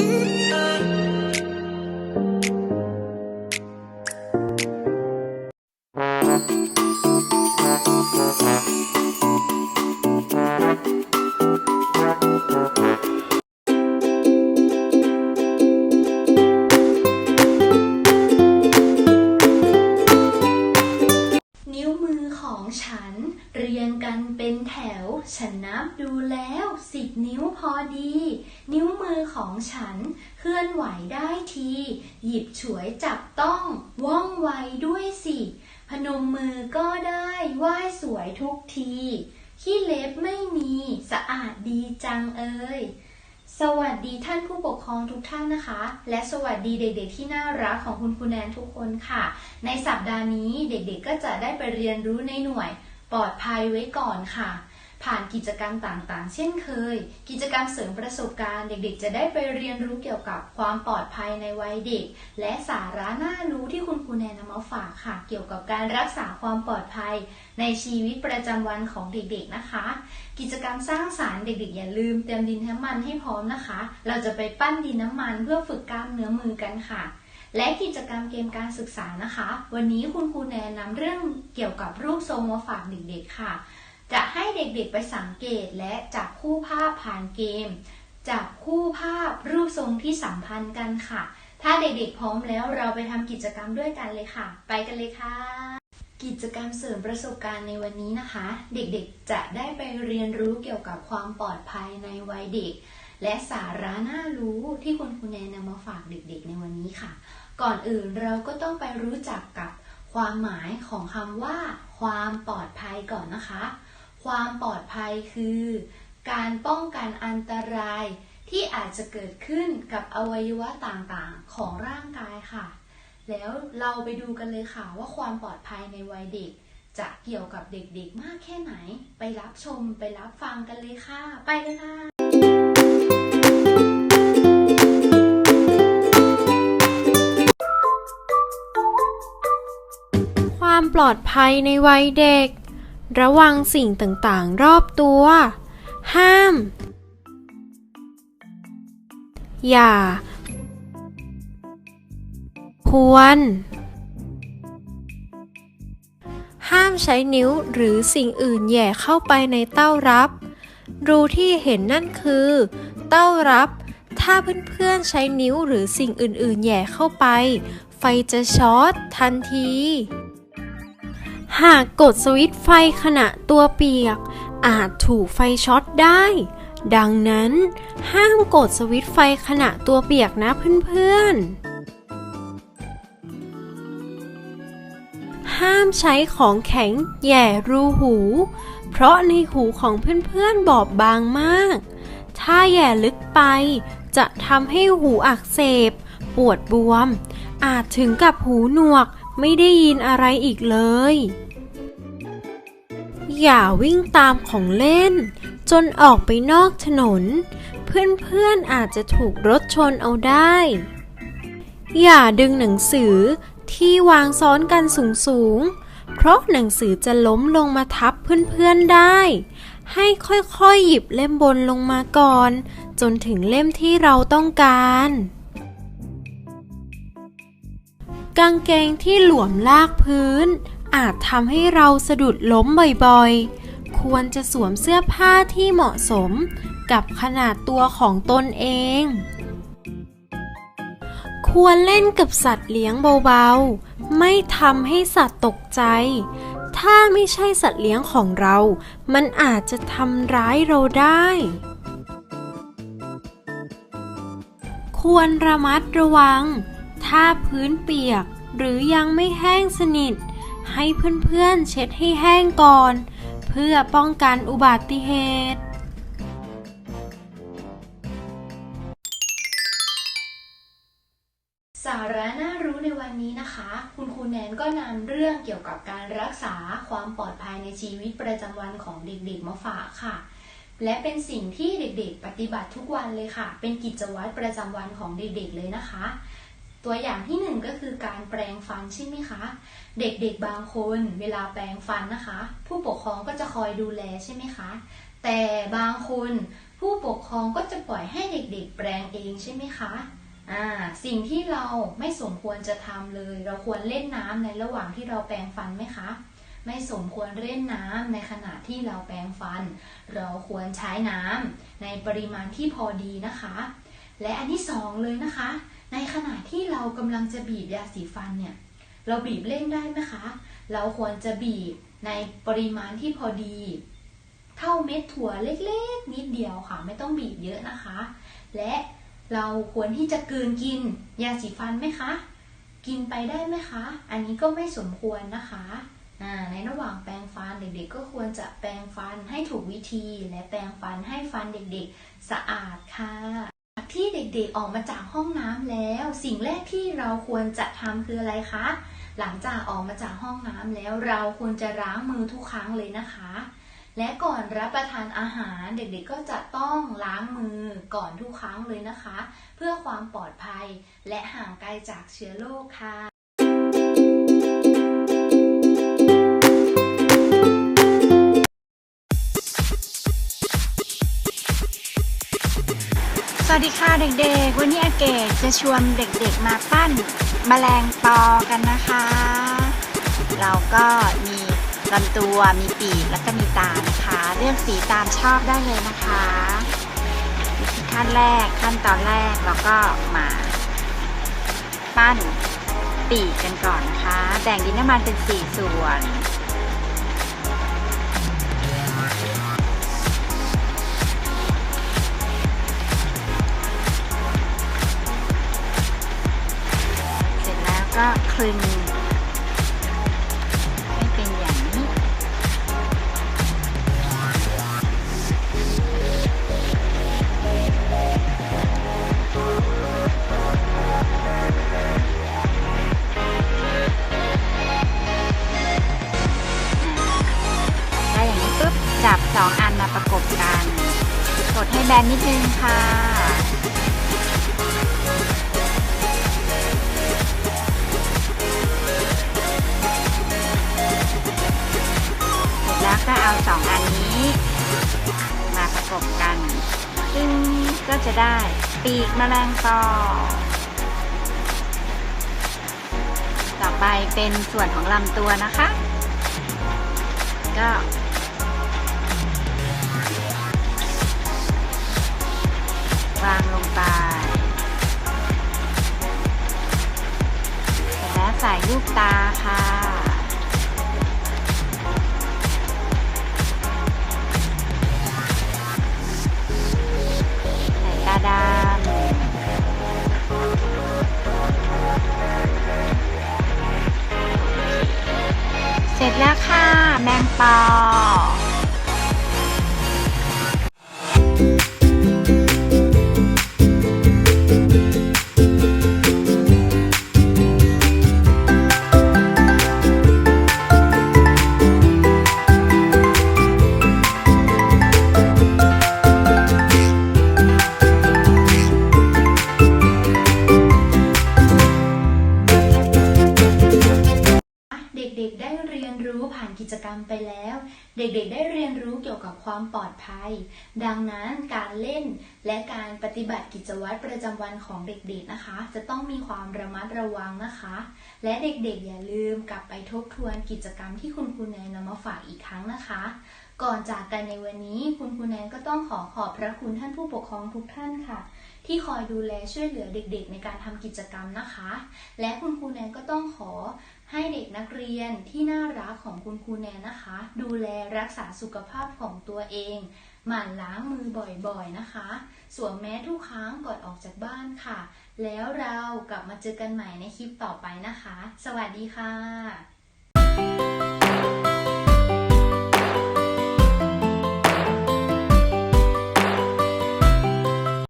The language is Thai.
นิ้วมือของฉัน เรียงกันเป็นแถว ฉันนับดู สิบนิ้วพอดี นิ้วมือของฉันเคลื่อนไหวได้ที หยิบฉวยจับต้องว่องไวด้วยสิ พนมมือก็ได้ไหว้สวยทุกทีขี้เล็บไม่มีสะอาดดีจังเอ่ยสวัสดีท่านผู้ปกครองทุกท่านนะคะ และสวัสดีเด็กๆที่น่ารักของคุณครูแนนทุกคนค่ะ ในสัปดาห์นี้เด็กๆก็จะได้ไปเรียนรู้ในหน่วย ปลอดภัยไว้ก่อนค่ะ ผ่านกิจกรรมต่างๆ เช่นเคย กิจกรรมเสริมประสบการณ์ เด็กๆ จะได้ไปเรียนรู้เกี่ยวกับความปลอดภัยในวัยเด็ก และสาระน่ารู้ที่คุณครูแนนนำมาฝากค่ะ เกี่ยวกับการรักษาความปลอดภัย ในชีวิตประจำวันของเด็กๆนะคะ กิจกรรมสร้างสารรค์เด็กๆ อย่าลืมเตรียมดินน้ำมันให้พร้อมนะคะ เราจะไปปั้นดินน้ำมันเพื่อฝึกกล้ามเนื้อมือกันค่ะและกิจกรรมเกมการศึกษานะคะ วันนี้คุณครูแนนนำเรื่องเกี่ยวกับรูปทรงมาฝากเด็กๆค่ะ จะให้เด็กๆไปสังเกตและจับคู่ภาพผ่านเกม จับคู่ภาพรูปทรงที่สัมพันธ์กันค่ะ ถ้าเด็กๆพร้อมแล้วเราไปทำกิจกรรมด้วยกันเลยค่ะ ไปกันเลยค่ะ กิจกรรมเสริมประสบการณ์ในวันนี้นะคะ เด็กๆจะได้ไปเรียนรู้เกี่ยวกับความปลอดภัยในวัยเด็ก และสาระน่ารู้ที่คุณครูแนนนำมาฝากเด็กๆ ในวันนี้ค่ะ ก่อนอื่นเราก็ต้องไปรู้จักกับความหมายของคำว่า ความปลอดภัยก่อนนะคะ ความปลอดภัยคือ การป้องกันอันตรายที่อาจจะเกิดขึ้นกับอวัยวะต่างๆของร่างกายค่ะ แล้วเราไปดูกันเลยค่ะว่าความปลอดภัยในวัยเด็ก จะเกี่ยวกับเด็กๆมากแค่ไหน ไปรับชมไปรับฟังกันเลยค่ะ ไปเลยค่ะความปลอดภัยในวัยเด็ก ระวังสิ่งต่างๆ รอบตัว ห้าม อย่า ควร ห้ามใช้นิ้วหรือสิ่งอื่นแย่เข้าไปในเต้ารับ รูที่เห็นนั่นคือ เต้ารับ ถ้าเพื่อนๆใช้นิ้วหรือสิ่งอื่นๆ แย่เข้าไป ไฟจะช็อตทันที หากกดสวิตช์ไฟขณะตัวเปียก อาจถูกไฟช็อตได้ ดังนั้นห้ามกดสวิตช์ไฟขณะตัวเปียกนะเพื่อนๆ ห้ามใช้ของแข็งแหย่รูหู เพราะในหูของเพื่อนๆบอบบางมาก ถ้าแหย่ลึกไปจะทำให้หูอักเสบ ปวดบวม อาจถึงกับหูหนวกไม่ได้ยินอะไรอีกเลย อย่าวิ่งตามของเล่น จนออกไปนอกถนน เพื่อนๆอาจจะถูกรถชนเอาได้ อย่าดึงหนังสือที่วางซ้อนกันสูงๆ เพราะหนังสือจะล้มลงมาทับเพื่อนๆได้ ให้ค่อยๆหยิบเล่มบนลงมาก่อน จนถึงเล่มที่เราต้องการกางเกงที่หลวมลากพื้น อาจทำให้เราสะดุดล้มบ่อยๆ ควรจะสวมเสื้อผ้าที่เหมาะสมกับขนาดตัวของตนเอง ควรเล่นกับสัตว์เลี้ยงเบาๆ ไม่ทำให้สัตว์ตกใจ ถ้าไม่ใช่สัตว์เลี้ยงของเรา มันอาจจะทำร้ายเราได้ ควรระมัดระวัง ถ้าพื้นเปียกหรือยังไม่แห้งสนิท ให้เพื่อนๆเช็ดให้แห้งก่อน เพื่อป้องกันอุบัติเหตุ สาระน่ารู้ในวันนี้นะคะ คุณครูแนนก็นำเรื่องเกี่ยวกับการรักษาความปลอดภัยในชีวิตประจำวันของเด็กๆมาฝากค่ะและเป็นสิ่งที่เด็กๆ ปฏิบัติทุกวันเลยค่ะ เป็นกิจวัตรประจำวันของเด็กๆเลยนะคะ ตัวอย่างที่หนึ่งก็คือการแปรงฟันใช่ไหมคะ เด็กๆบางคนเวลาแปรงฟันนะคะ ผู้ปกครองก็จะคอยดูแลใช่ไหมคะ แต่บางคนผู้ปกครองก็จะปล่อยให้เด็กๆ แปลงเองใช่ไหมคะอ่าสิ่งที่เราไม่สมควรจะทำเลย เราควรเล่นน้ำในระหว่างที่เราแปรงฟันไหมคะไม่สมควรเล่นน้ำในขณะที่เราแปรงฟัน เราควรใช้น้ำในปริมาณที่พอดีนะคะ และอันที่สองเลยนะคะ ในขณะที่เรากำลังจะบีบยาสีฟันเนี่ย เราบีบเร่งได้ไหมคะ เราควรจะบีบในปริมาณที่พอดี เท่าเม็ดถั่วเล็กๆ นิดเดียวค่ะ ไม่ต้องบีบเยอะนะคะ และเราควรที่จะกืนกินยาสีฟันไหมคะ กินไปได้ไหมคะ อันนี้ก็ไม่สมควรนะคะอ่าในระหว่างแปรงฟันเด็กๆ ก็ควรจะแปรงฟันให้ถูกวิธี และแปรงฟันให้ฟันเด็กๆ สะอาดค่ะ ที่เด็กๆออกมาจากห้องน้ำแล้ว สิ่งแรกที่เราควรจะทำคืออะไรคะ หลังจากออกมาจากห้องน้ำแล้วเราควรจะล้างมือทุกครั้งเลยนะคะ และก่อนรับประทานอาหารเด็กๆก็จะต้องล้างมือก่อนทุกครั้งเลยนะคะ เพื่อความปลอดภัยและห่างไกลจากเชื้อโรคค่ะ สวัสดีค่ะเด็กๆ วันนี้อาเกตจะชวนเด็กๆมาปั้นแมลงปอกันนะคะ เราก็มีลำตัว มีปีก แล้วก็มีตานะคะ เลือกสีตามชอบได้เลยนะคะ ขั้นแรกขั้นตอนแรกเราก็มา ปั้นปีกกันก่อนนะคะ แบ่งดินน้ำมันเป็นสี่ส่วน ก็คลึงให้เป็นอย่างนี้ ได้อย่างนี้ปุ๊บ จับสองอันมาประกบกัน กดให้แบนนิดนึงค่ะ เอาสองอันนี้ มาประกบกัน ซึ่งก็จะได้ปีกแมลงปอต่อไปเป็นส่วนของลำตัวนะคะ ก็วางลงไปแล้วใส่ลูกตาค่ะ แๆ ได้เรียนรู้ผ่านกิจกรรมไปแล้ว เด็กๆ ได้เรียนรู้เกี่ยวกับความปลอดภัย ดังนั้นการเล่นและการปฏิบัติกิจวัตรประจำวันของเด็กๆนะคะ จะต้องมีความระมัดระวังนะคะ และเด็กๆ อย่าลืมกลับไปทบทวนกิจกรรมที่คุณครูแนนนำมาฝากอีกครั้งนะคะ ก่อนจากกันในวันนี้คุณครูแนนก็ต้องขอขอบพระคุณท่านผู้ปกครองทุกท่านค่ะที่คอยดูแลช่วยเหลือเด็กๆ ในการทำกิจกรรมนะคะ และคุณครูแนนก็ต้องขอ ให้เด็กนักเรียนที่น่ารักของคุณครูแนนนะคะ ดูแลรักษาสุขภาพของตัวเอง หมั่นล้างมือบ่อยๆนะคะ สวมแมสทุกครั้งก่อนออกจากบ้านค่ะ แล้วเรากลับมาเจอกันใหม่ในคลิปต่อไปนะคะ สวัสดีค่ะ